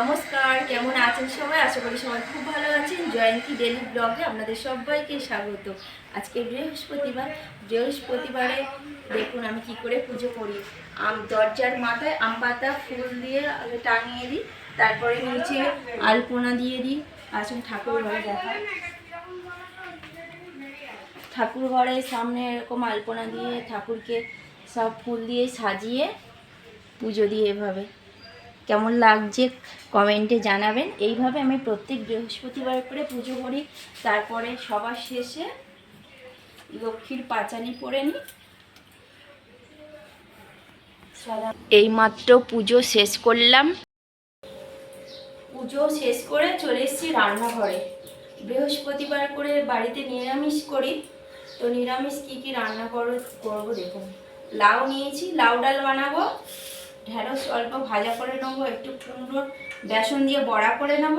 নমস্কার, কেমন আছেন সবাই? আশা করি সবাই খুব ভালো আছেন। জয়ন্তী ডেলি ব্লগে আপনাদের সবাইকে স্বাগত। আজকে বৃহস্পতিবার। বৃহস্পতিবারে দেখুন আমি কি করে পুজো করি। আম, দরজার মাথায় আম পাতা, ফুল দিয়ে টাঙিয়ে দিই, তারপরে নিচে আলপনা দিয়ে দিই। আসুন ঠাকুর ঘরে দেখা। ঠাকুর ঘরের সামনে এরকম আলপনা দিয়ে ঠাকুরকে সব ফুল দিয়ে সাজিয়ে পুজো দিই এভাবে। কেমন লাগছে কমেন্টে জানাবেন। এইভাবে আমি প্রত্যেক বৃহস্পতিবার করে পুজো করি। তারপরে সবার শেষে লক্ষ্মীর পাঁচালি পরে নিই। এইমাত্র পুজো শেষ করলাম। পুজো শেষ করে চলে এসেছি রান্নাঘরে। বৃহস্পতিবার করে বাড়িতে নিরামিষ করি। তো নিরামিষ কী কী রান্না করো করব দেখুন। লাউ নিয়েছি, লাউ ডাল বানাবো। ঢেঁড়স অল্প ভাজা করে নেব, একটু কুমড়োর বেসন দিয়ে বড়া করে নেব,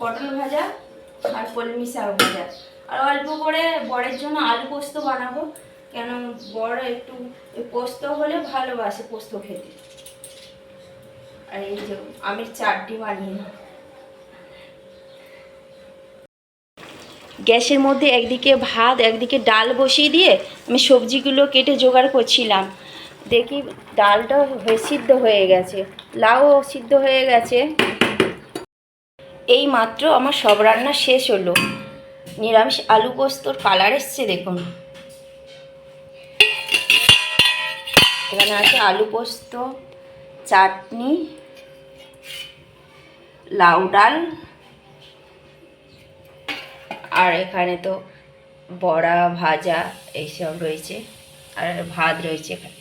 পটল ভাজা আর কলমি শাক ভাজা। আর অল্প করে বড়ের জন্য আলু পোস্ত বানাবো, কেন বড় একটু পোস্ত হলে ভালোবাসে পোস্ত খেতে। আর এই যে আমের চাটনি বানিয়ে নেব। গ্যাসের মধ্যে একদিকে ভাত, একদিকে ডাল বসিয়ে দিয়ে আমি সবজিগুলো কেটে জোগাড় করছিলাম। দেখি ডালটা হয়ে সিদ্ধ হয়ে গেছে। লাউ সিদ্ধ হয়ে গেছে। এই মাত্র আমার সব রান্না শেষ হলো। নিরামিষ আলু পোস্তর কালার এসছে দেখুন। এখানে আছে আলু পোস্ত, চাটনি, লাউ ডাল, আর এখানে তো বড়া, ভাজা এইসব রয়েছে। আর ভাত রয়েছে এখানে।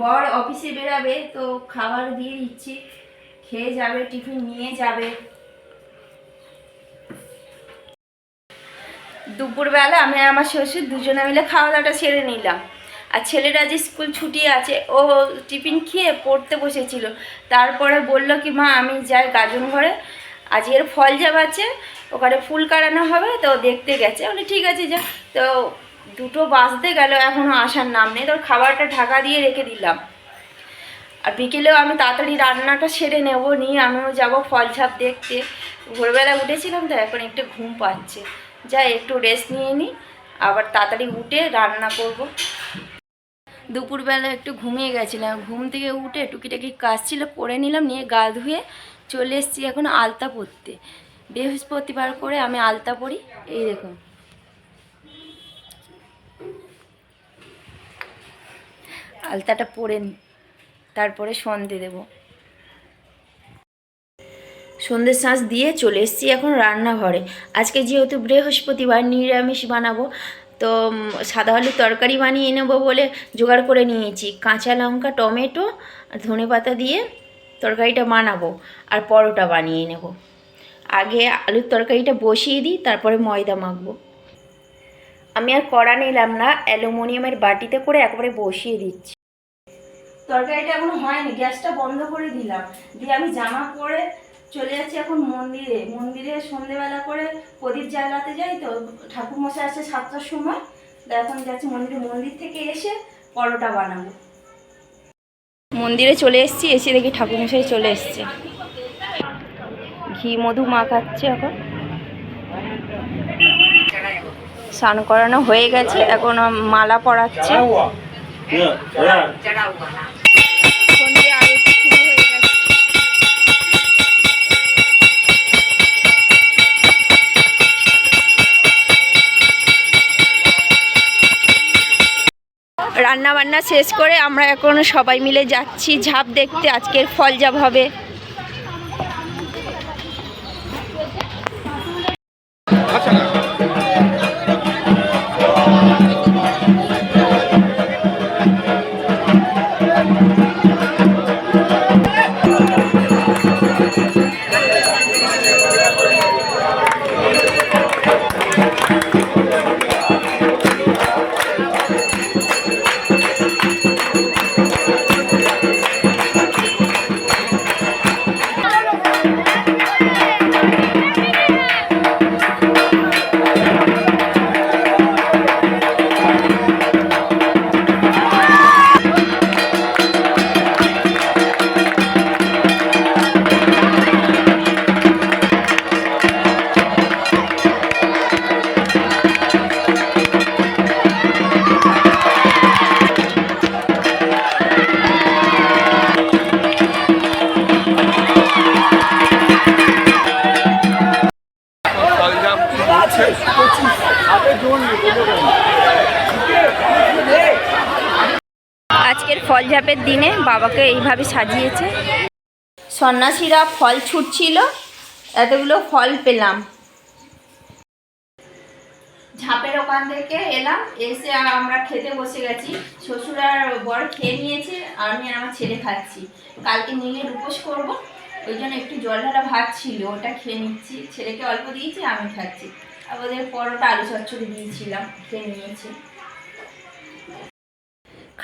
বর অফিসে বেরাবে, তো খাবার দিয়ে দিচ্ছি। খেয়ে যাবে, টিফিন নিয়ে যাবে। দুপুরবেলা আমি আমার শ্বশুর দুজনে মিলে খাওয়া দাওয়াটা সেরে নিলাম। আর ছেলেটা যে স্কুল ছুটি আছে, ও টিফিন খেয়ে পড়তে বসেছিল। তারপরে বলল কি, মা, আমি যাই গাজন ঘরে। আজকের ফল যাব আছে ওখানে ফুল কাটানো হবে, তো দেখতে গেছে। বলে, ঠিক আছে, যা। তো দুটো বাজতে গেল এখনও আসার নাম নেই। তোর খাবারটা ঢাকা দিয়ে রেখে দিলাম। আর বিকেলেও আমি তাড়াতাড়ি রান্নাটা সেরে নেব, নিয়ে আমিও যাব ফল ছাপ দেখতে। ভোরবেলা উঠেছিলাম তো, এখন একটু ঘুম পাচ্ছে। যাই, একটু রেস্ট নিয়ে নিই আবার তাড়াতাড়ি উঠে রান্না করব। দুপুরবেলা একটু ঘুমিয়ে গেছিলাম। ঘুম থেকে উঠে টুকিটাকি কাজ ছিল, করে নিলাম, নিয়ে গা ধুয়ে চলে এসেছি এখন আলতা পরতে। বৃহস্পতিবার করে আমি আলতা পরি, এই দেখুন। আলতাটা পরে নিই তারপরে সন্ধে দেব। সন্ধ্যের শ্বাস দিয়ে চলে এসেছি এখন রান্নাঘরে। আজকে যেহেতু বৃহস্পতিবার, নিরামিষ বানাবো, তো সাদা আলুর তরকারি বানিয়ে নেব বলে জোগাড় করে নিয়েছি। কাঁচা লঙ্কা, টমেটো ধনে পাতা দিয়ে তরকারিটা বানাবো আর পরোটা বানিয়ে নেব। আগে আলুর তরকারিটা বসিয়ে দিই, তারপরে ময়দা মাখবো। আমি আর কড়া নিলাম না, অ্যালুমিনিয়ামের বাটিতে করে একবারে বসিয়ে দিচ্ছি। তরকারিটা এখন হয়নি, গ্যাসটা বন্ধ করে দিলাম। দিয়ে আমি জামা পরে চলে যাচ্ছি এখন মন্দিরে। মন্দিরে সন্ধেবেলা করে প্রদীপ জ্বালাতে যাই তো ঠাকুর মশাই আসে সাতটার সময়। এখন যাচ্ছি মন্দিরে। মন্দির থেকে এসে পরোটা বানাবো। মন্দিরে চলে এসেছি, এসে দেখি ঠাকুরমশাই চলে এসছে। ঘি, মধু মাখাচ্ছে এখন। স্নান করানো হয়ে গেছে, এখন মালা পরাচ্ছে। হয়ে গেছে। রান্না বান্না শেষ করে আমরা এখন সবাই মিলে যাচ্ছি। ঝাপ দেখতে আজকের ফল ঝাপ হবে। ফল ঝাপের দিনে বাবাকে এইভাবে সাজিয়েছে। সন্ন্যাসীরা ফল ছুটছিল, এতগুলো ফল পেলাম। ঝাপের ওখান থেকে এলাম, এসে আমরা খেতে বসে গেছি। শ্বশুর আর বর খেয়ে নিয়েছে, আমি আমার ছেলে খাচ্ছি। কালকে নীলের উপোস করব, ওই জন্য একটু জল ঢালা ভাত ছিল, ওটা খেয়ে নিচ্ছি। ছেলেকে অল্প দিয়েছি, আমি খাচ্ছি। আর ওদের পরোটা আলু চচ্চড়ি দিয়েছিলাম, খেয়ে নিয়েছি।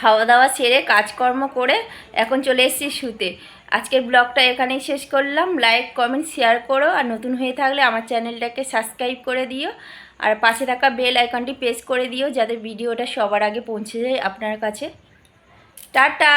খাওয়া দাওয়া সেরে কাজকর্ম করে এখন চলে এসেছি শুতে। আজকের ব্লগটা এখানেই শেষ করলাম। লাইক কমেন্ট শেয়ার করো। আর নতুন হয়ে থাকলে আমার চ্যানেলটাকে সাবস্ক্রাইব করে দিও। আর পাশে থাকা বেল আইকনটি প্রেস করে দিও যাতে ভিডিওটা সবার আগে পৌঁছে যায় আপনার কাছে। টাটা!